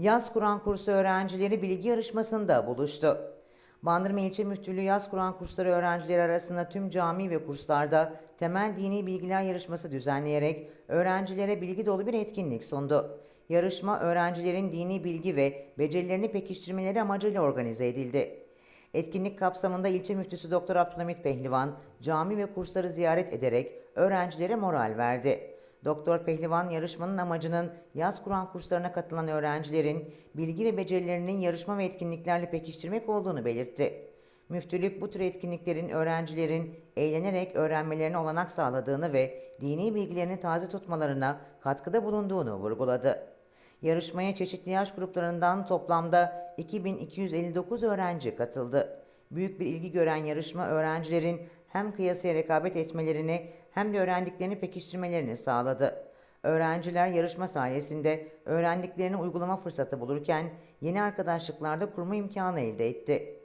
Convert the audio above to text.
Yaz Kur'an kursu öğrencileri bilgi yarışmasında buluştu. Bandırma İlçe Müftülüğü Yaz Kur'an kursları öğrencileri arasında tüm cami ve kurslarda temel dini bilgiler yarışması düzenleyerek öğrencilere bilgi dolu bir etkinlik sundu. Yarışma öğrencilerin dini bilgi ve becerilerini pekiştirmeleri amacıyla organize edildi. Etkinlik kapsamında ilçe müftüsü Doktor Abdülhamit Pehlivan cami ve kursları ziyaret ederek öğrencilere moral verdi. Doktor Pehlivan yarışmanın amacının yaz Kur'an kurslarına katılan öğrencilerin bilgi ve becerilerinin yarışma ve etkinliklerle pekiştirmek olduğunu belirtti. Müftülük bu tür etkinliklerin öğrencilerin eğlenerek öğrenmelerine olanak sağladığını ve dini bilgilerini taze tutmalarına katkıda bulunduğunu vurguladı. Yarışmaya çeşitli yaş gruplarından toplamda 2259 öğrenci katıldı. Büyük bir ilgi gören yarışma öğrencilerin hem kıyasaya rekabet etmelerini hem de öğrendiklerini pekiştirmelerini sağladı. Öğrenciler yarışma sayesinde öğrendiklerini uygulama fırsatı bulurken yeni arkadaşlıklar da kurma imkanı elde etti.